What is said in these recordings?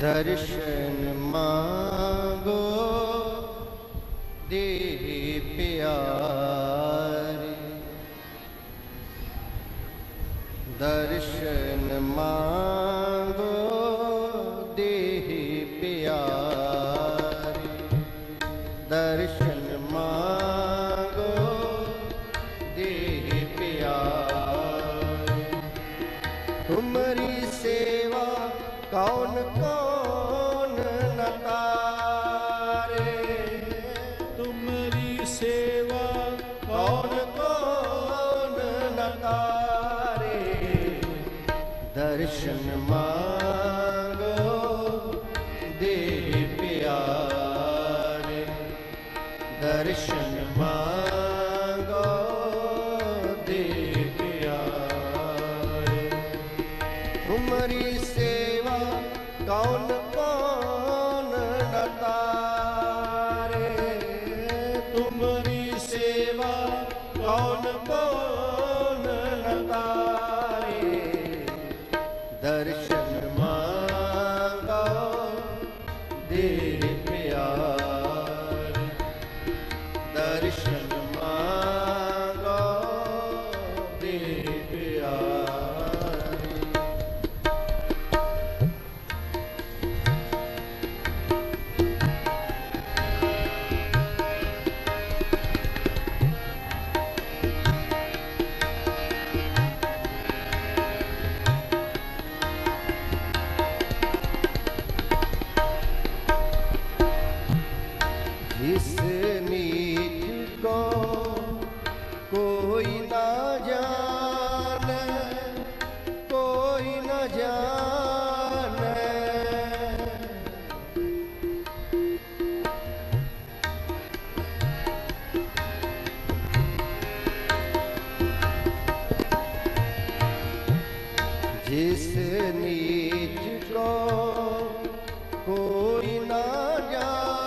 ਦਰਸ਼ਨ ਮੰਗੋ ਦੇ ਪਿਆਰੇ। ਦਰਸ਼ਨ ਮੰਗੋ ਦੇ ਪਿਆਰੇ। ਦਰਸ਼ਨ ਮੰਗੋ ਦਰਸ਼ਨ ਮੰਗੋ ਦੇ ਪਿਆਰੇ। ਦਰਸ਼ਨ ਮੰਗੋ ਦੇ ਪਿਆਰੇ। ਸੇਵਾ ਕੌਣ ਕੌਣ ਜਿਸ ਨੀਚ ਕੋਈ ਨਾ ਜਾ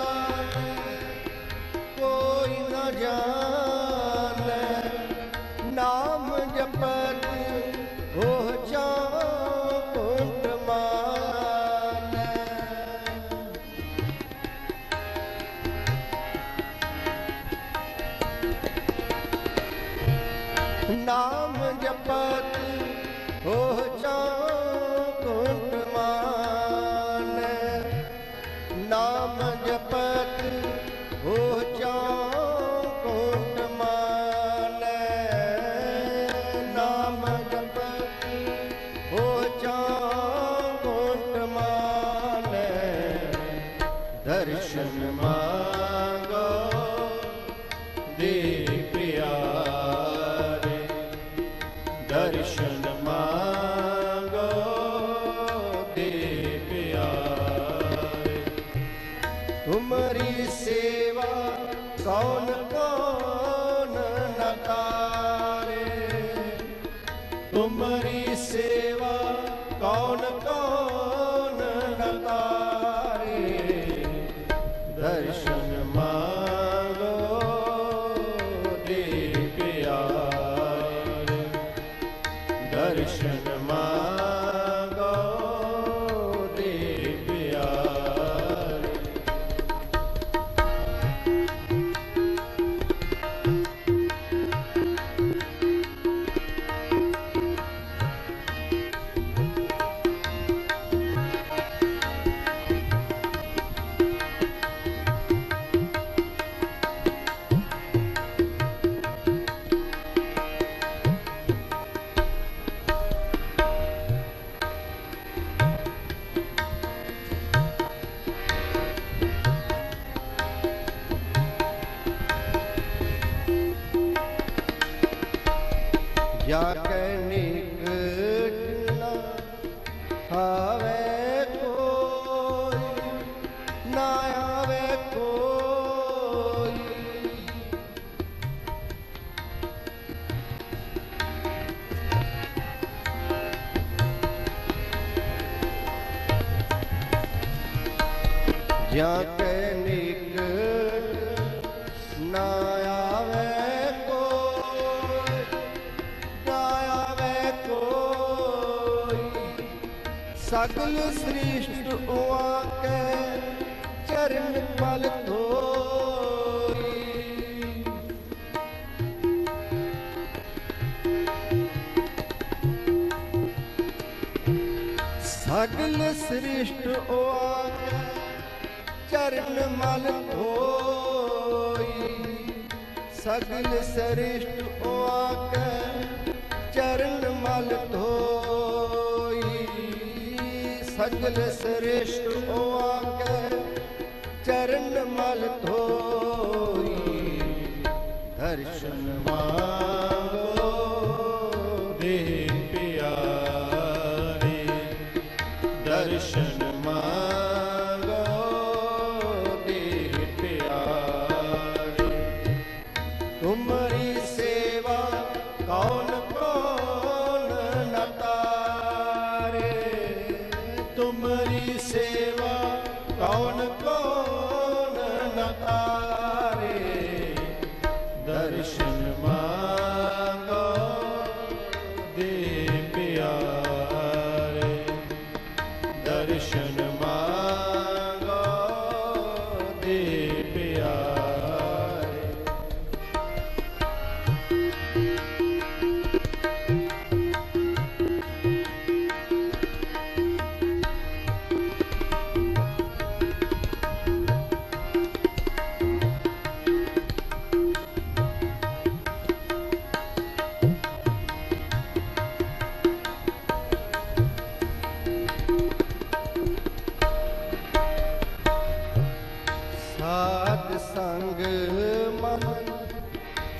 Nam ਕੌਣ ਕੌਣ ਨਕਾਰੇ? ਤੁਮਰੀ ਸੇਵਾ ਜਾਂ ਕੈ ਨਿਕਟ ਨਾ ਆਵੇ ਕੋਈ ਸਗਲ ਸ੍ਰਿਸ਼ਟ ਉਆ ਚਰਨ ਪਲ ਧੋਈ। ਸਗਲ ਸ੍ਰਿਸ਼ਟ ਉਆ ਚਰਨ ਮਲ ਧੋਈ ਸਗਲ ਸ੍ਰਿਸ਼ਟ ਉਆ ਚਰਨ ਮਲ ਧੋਈ। ਸਗਲ ਸ੍ਰਿਸ਼ਟ ਉਆ ਕੈ ਚਰਨ ਮਲ ਧੋਈ। ਦਰਸ਼ਨ ਮਾ ਤੁਮਰੀ ਸੇਵਾ ਕੌਣ ਕੌਣ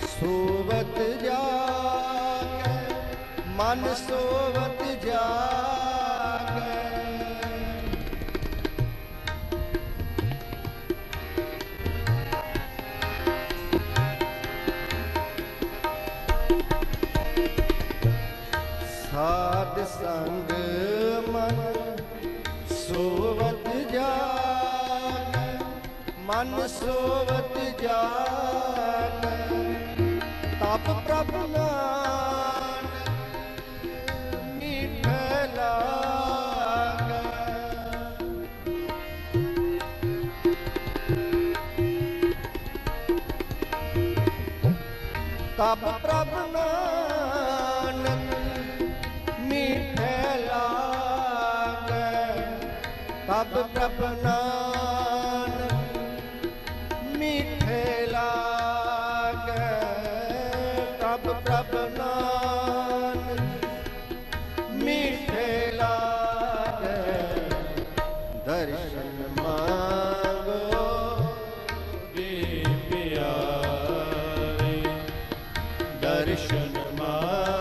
ਸੋਵਤ ਜਾਗੈ ਮਨ ਸੋਵਤ ਜਾਗੈ। ਸਾਧ ਸੰਗ ਮਨ ਸੋਵਤ ਜਾਗੈ। ਮਨ ਸੋਵਤ ਜਾਗੈ ਤਪ ਪ੍ਰਭ ਨਾਨਕ ਮੀਠੈ ਲਾਗੈ। ਤਪ ਪ੍ਰਭ ਨਾਨਕ ਮੀਠੈ ਲਾਗੈ। ਤਬ ਪ੍ਰਭ ਨਾਨਕ ਦਰਸ਼ਨ ਮਾਂਗੋ